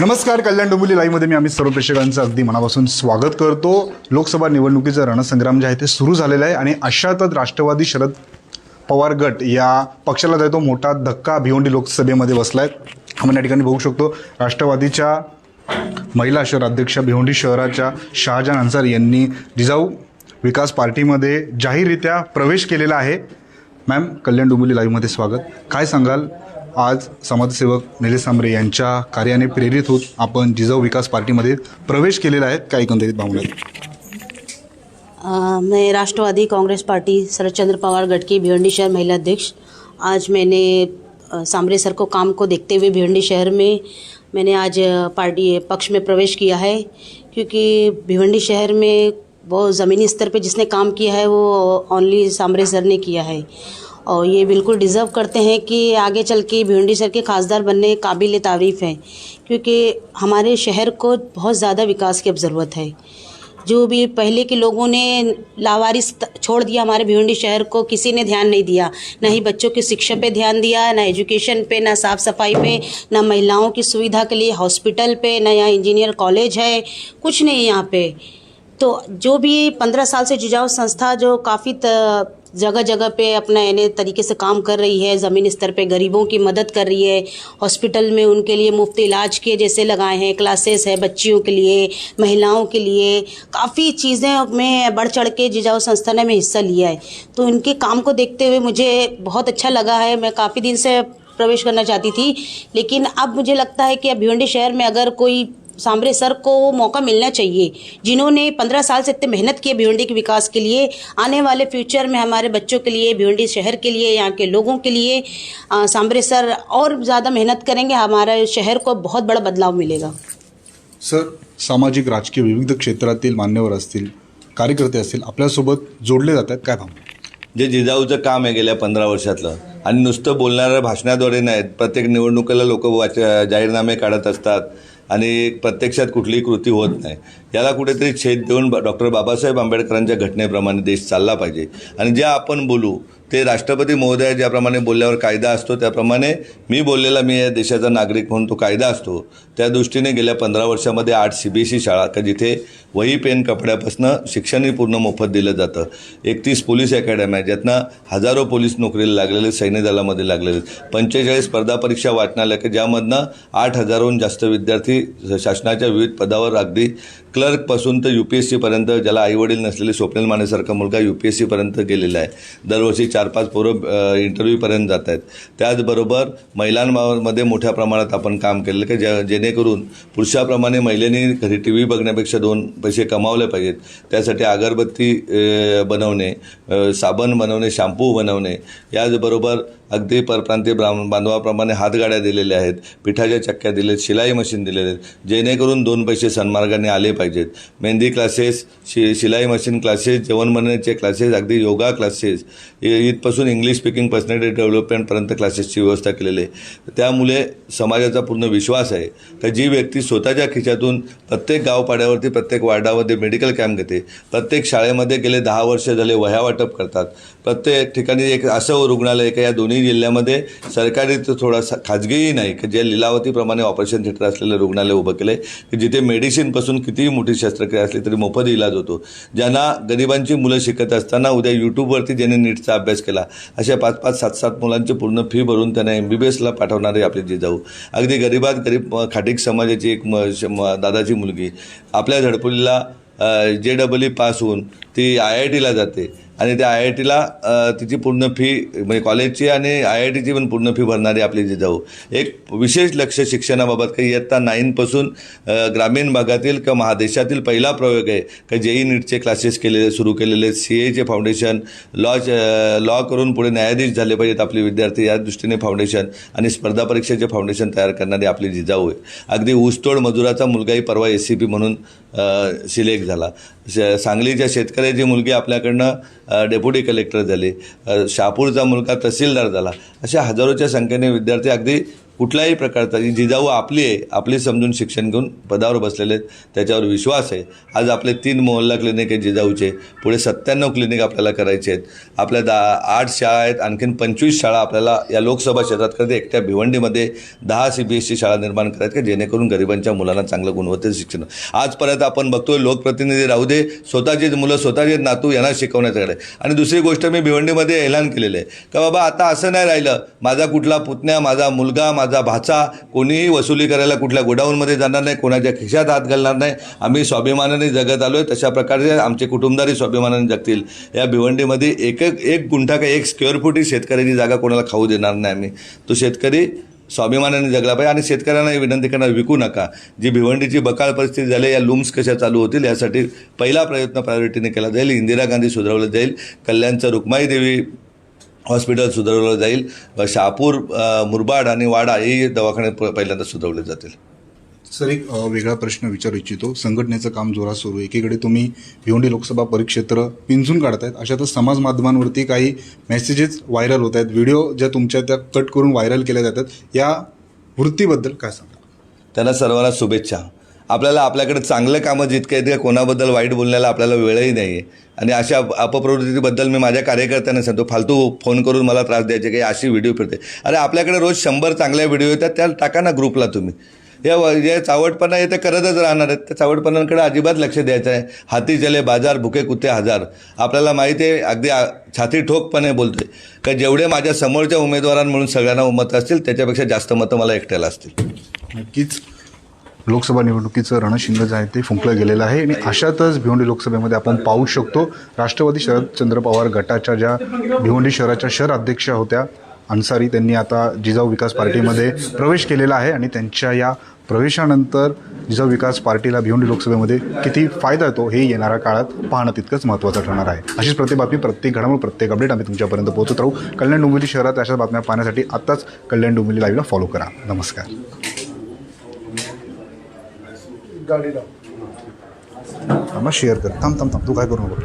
नमस्कार कल्याण डोंबिवली लाईव्हमध्ये मी अमित सर्व प्रेक्षकांचं अगदी मनापासून स्वागत करतो. लोकसभा निवडणुकीचं रणसंग्राम जे आहे ते सुरू झालेलं आहे आणि अशातच राष्ट्रवादी शरद पवार गट या पक्षाला जातो मोठा धक्का भिवंडी लोकसभेमध्ये बसला आहे आपण या ठिकाणी बघू शकतो राष्ट्रवादीच्या महिला शहर अध्यक्ष भिवंडी शहराच्या शहाजहान अन्सार यांनी जिजाऊ विकास पार्टीमध्ये जाहीररित्या प्रवेश केलेला आहे. मॅम कल्याण डोंबिवली लाईव्हमध्ये स्वागत. काय सांगाल? आज समाजसेवक निलेश सांबरे यांच्या कार्याने प्रेरित होत आपण जिजाऊ विकास पार्टीमध्ये प्रवेश केलेला आहे. काय एकंदरीत भावना आहेत? मैं राष्ट्रवादी कांग्रेस पार्टी शरद चंद्र पवार गट की भिवंडी शहर महिला अध्यक्ष। आज मैंने सांबरे सर को काम को देखते हुए भिवंडी शहर में मैंने आज पार्टी पक्ष में प्रवेश किया है क्योंकि भिवंडी शहर में वो ज़मीनी स्तर पे जिसने काम किया है वो ओनली सांबरे सर ने किया है। और ये बिल्कुल डिज़र्व करते हैं कि आगे चल के भिवंडी शहर के खासदार बनने काबिल तारीफ़ हैं, क्योंकि हमारे शहर को बहुत ज़्यादा विकास की अब ज़रूरत है। जो भी पहले के लोगों ने लावारिस छोड़ दिया हमारे भिवंडी शहर को, किसी ने ध्यान नहीं दिया। ना ही बच्चों की शिक्षा पे ध्यान दिया, ना एजुकेशन पे, ना साफ़ सफ़ाई पे, ना महिलाओं की सुविधा के लिए हॉस्पिटल पे, ना यहाँ इंजीनियर कॉलेज है, कुछ नहीं यहाँ पे। तो जो भी पंद्रह साल से जुझाव संस्था जो काफ़ी जगह जगह पे अपना यानी तरीके से काम कर रही है, ज़मीन स्तर पे गरीबों की मदद कर रही है, हॉस्पिटल में उनके लिए मुफ़्त इलाज के जैसे लगाए हैं, क्लासेस है बच्चियों के लिए, महिलाओं के लिए, काफ़ी चीज़ें में बढ़ चढ़ के जिजाऊ संस्था ने में हिस्सा लिया है। तो उनके काम को देखते हुए मुझे बहुत अच्छा लगा है, मैं काफ़ी दिन से प्रवेश करना चाहती थी, लेकिन अब मुझे लगता है कि अब भिवंडी शहर में अगर कोई सांबरे सर को वो मौका मिलना चाहिए जिन्होंने पंद्रह साल से इतने मेहनत की है भिवंडी के विकास के लिए आने वाले फ्यूचर में हमारे बच्चों के लिए भिवंडी शहर के लिए यहाँ के लोगों के लिए सांबरे सर और ज़्यादा मेहनत करेंगे हमारे शहर को बहुत बड़ा बदलाव मिलेगा। सर सामाजिक राजकीय विविध क्षेत्रातील मान्यवर असतील कार्यकर्ते असतील आपल्यासोबत जोडले जातात काय भावना? जे जिजाऊचं काम आहे गेल्या पंधरा वर्षातलं आणि नुसतं बोलणाऱ्या भाषणाद्वारे नाहीत प्रत्येक निवडणुकीला लोक वाच जाहीरनामे काढत असतात आणि प्रत्यक्षात कुठलीही कृती होत नाही. याला कुठेतरी छेद देऊन डॉक्टर बाबासाहेब आंबेडकरांच्या घटनेप्रमाणे देश चालला पाहिजे. आणि ज्या आपण बोलू ते राष्ट्रपती महोदय ज्याप्रमाणे बोलल्यावर कायदा असतो त्याप्रमाणे मी बोललेला मी या देशाचा नागरिक म्हणून तो कायदा असतो. त्या दृष्टीने गेल्या पंधरा वर्षामध्ये आठ सी बी एस ई शाळा का जिथे वही पेन कपड्यापासनं शिक्षणही पूर्ण मोफत दिलं जातं. एकतीस पोलीस अकॅडमी आहे ज्यातनं हजारो पोलीस नोकरीला लागलेले सैन्य दलामध्ये लागलेले पंचेचाळीस स्पर्धा परीक्षा वाचनालय की ज्यामधनं आठ हजारहून जास्त विद्यार्थी शासनाच्या विविध पदावर अगदी क्लर्कपासून तर यू पी एस सीपर्यंत ज्याला आईवडील नसलेले स्वप्नील मानेसारखा मुलगा यू पी एस सीपर्यंत गेलेला आहे. दरवर्षी चार पाच पोरं इंटरव्ह्यूपर्यंत जात आहेत. त्याचबरोबर महिलांमध्ये मोठ्या प्रमाणात आपण काम केलेलं की ज्या जेणेकरून पुरुषाप्रमाणे महिलेने घरी टी व्ही बघण्यापेक्षा दोन पैसे कमावले पाहिजेत. त्यासाठी अगरबत्ती बनवणे साबण बनवणे शॅम्पू बनवणे याचबरोबर अगदी परप्रांतीय ब्राह्मण बांधवाप्रमाणे हातगाड्या दिलेल्या आहेत पिठाच्या चक्क्या दिलेत शिलाई मशीन दिलेले आहेत. जेणेकरून दोन पैसे सन्मार्गाने आले पाहिजेत. मेहंदी क्लासेस शि शिलाई मशीन क्लासेस जेवण क्लासेस अगदी योगा क्लासेस इथपासून इंग्लिश स्पीकिंग पर्सनॅलिटी डेव्हलपमेंटपर्यंत क्लासेसची व्यवस्था केलेली आहे. त्यामुळे समाजाचा पूर्ण विश्वास आहे. तर जी व्यक्ती स्वतःच्या खिशातून प्रत्येक गावपाड्यावरती प्रत्येक वार्डामध्ये मेडिकल कॅम्प घेते प्रत्येक शाळेमध्ये गेले दहा वर्ष झाले वह्या वाटप करतात. प्रत्येक ठिकाणी एक असं रुग्णालय का या दोन्ही जिल्ह्यामध्ये सरकारी तर थोडासा खाजगीही नाही. की ज्या लिलावतीप्रमाणे ऑपरेशन थिएटर असलेलं रुग्णालय उभं केलं आहे की जिथे मेडिसिनपासून कितीही मोठी शस्त्रक्रिया असली तरी मोफत इलाज होतो. ज्यांना गरिबांची मुलं शिकत असताना उद्या यूट्यूबवरती ज्यांनी नीटचा अभ्यास केला अशा पाच पाच सात सात मुलांची पूर्ण फी भरून त्यांना एम बी बी एसला पाठवणारे आपले जिजाऊ. अगदी गरिबात गरीब खाटिक समाजाची एक म- श- दादाची मुलगी. आपल्या झडपुलीला जे डबल ई पास होऊन ती आय आय टीला जाते. आणि त्या आय आय टीला तिची पूर्ण फी म्हणजे कॉलेजची आणि आय आय टीची पण पूर्ण फी भरणारी आपली जिजाऊ एक विशेष लक्ष शिक्षणाबाबत काही इयत्ता नाईनपासून ग्रामीण भागातील किंवा महादेशातील पहिला प्रयोग आहे का जेई नीटचे क्लासेस केलेले सुरू केलेले C H foundation law law करून पुढे न्यायाधीश झाले पाहिजेत आपले विद्यार्थी. या दृष्टीने फाउंडेशन आणि स्पर्धा परीक्षेचे फाउंडेशन तयार करणारी आपली जिजाऊ आहे. अगदी ऊसतोड मजुराचा मुलगाही परवा एस सी पी म्हणून सिलेक्ट झाला. श- सांगलीच्या शेतकऱ्याची मुलगी आपल्याकडनं डेप्युटी कलेक्टर झाले. अ, शहापूरचा मुलगा तहसीलदार झाला. अशा हजारोच्या संख्येने विद्यार्थी अगदी कुठल्याही प्रकारचा जिजाऊ आपली आहे आपली समजून शिक्षण घेऊन पदावर बसलेले आहेत त्याच्यावर विश्वास आहे. आज आपले तीन मोहल्ला क्लिनिक आहेत जिजाऊचे. पुढे सत्त्याण्णव क्लिनिक आपल्याला करायचे आहेत. आपल्या दा आठ शाळा आहेत आणखीन पंचवीस शाळा आपल्याला या लोकसभा क्षेत्रात करते. एकट्या भिवंडीमध्ये दहा सी बी एस सी शाळा निर्माण करायच्या का जेणेकरून गरिबांच्या मुलांना चांगलं गुणवत्तेचं शिक्षण आजपर्यंत आपण बघतोय लोकप्रतिनिधी राहू दे स्वतःचे मुलं स्वतःचे नातू यांना शिकवण्याच्याकडे आणि दुसरी गोष्ट मी भिवंडीमध्ये ऐलान केलेलं आहे. का बाबा आता असं नाही राहिलं. माझा कुठला पुतण्या माझा मुलगा माझा भाचा कोणीही वसुली करायला कुठल्या गोडाऊनमध्ये जाणार नाही कोणाच्या खिशात हात घालणार नाही. आम्ही स्वाभिमानाने जगत आलो आहे तशा प्रकारे आमचे कुटुंबदारी स्वाभिमानाने जगतील. या भिवंडीमध्ये एक एक एक गुंठा का एक स्क्वेअर फूट शेतकऱ्याची जागा कोणाला खाऊ देणार नाही आम्ही. तो शेतकरी स्वाभिमानाने जगला पाहिजे आणि शेतकऱ्यांना विनंती करणार विकू नका. जी भिवंडीची बकाळ परिस्थिती झाली या लूम्स कशा चालू होतील यासाठी पहिला प्रयत्न प्रायोरिटीने केला जाईल इंदिरा गांधी सुधारवलं जाईल कल्याणचं रुक्माई देवी हॉस्पिटल सुधारवलं जाईल. शहापूर मुरबाड आणि वाडा हे दवाखाने पहिल्यांदा सुधारले जातील. सर एक वेगळा प्रश्न विचारू इच्छितो. संघटनेचं काम जोरात सुरू आहे. एकीकडे तुम्ही भिवंडी लोकसभा परिक्षेत्र पिंजून काढतायत. अशातच समाज माध्यमांवरती काही मेसेजेस व्हायरल होत आहेत. व्हिडिओ ज्या तुमच्या त्या कट करून व्हायरल केल्या जातात. या वृत्तीबद्दल काय सांगा त्यांना सर्वांना शुभेच्छा. आपल्याला आपल्याकडे चांगलं कामं जितकं आहेत कोणाबद्दल वाईट बोलण्याला आपल्याला वेळही नाही आहे आणि अशा अपप्रवृत्तीबद्दल मी माझ्या कार्यकर्त्यांना सांगतो फालतू फोन करून मला त्रास द्यायचे काही अशी व्हिडिओ फिरते. अरे आपल्याकडे रोज शंभर चांगल्या व्हिडिओ येतात त्या टाका ना ग्रुपला तुम्ही. या जे चावटपणा आहे ते करतच राहणार आहेत. त्या चावटपणांकडे अजिबात लक्ष द्यायचं आहे. हाती चले बाजार भुके कुत्ते हजार. आपल्याला माहिती आहे अगदी छाती ठोकपणे बोलतोय. का जेवढे माझ्या समोरच्या उमेदवारांमधून सगळ्यांना मतं असतील त्याच्यापेक्षा जास्त मतं मला एकट्याला असतील. नक्कीच. लोकसभा निवडणुकीचं रणशिंग जे आहे ते फुंकलं गेलेलं आहे. आणि अशातच भिवंडी लोकसभेमध्ये आपण पाहू शकतो राष्ट्रवादी शरदचंद्र पवार गटाच्या ज्या भिवंडी शहराच्या शहर अध्यक्षा होत्या अन्सारी त्यांनी आता जिजाऊ विकास पार्टीमध्ये प्रवेश केलेला आहे आणि त्यांच्या या प्रवेशानंतर जिजाऊ विकास पार्टीला भिवंडी लोकसभेमध्ये किती फायदा येतो हे येणाऱ्या काळात पाहणं तितकंच महत्त्वाचं ठरणार आहे. अशीच प्रत्येक बातमी प्रत्येक घडामोड प्रत्येक अपडेट आम्ही तुमच्यापर्यंत पोहोचत राहू. कल्याण डोंबिवली शहरात अशा बातम्या पाहण्यासाठी आत्ताच कल्याण डोंबिवली लाईव्हला फॉलो करा. नमस्कार. थांबा शेअर कर. थांब थांब थांब. तू काय करू नको.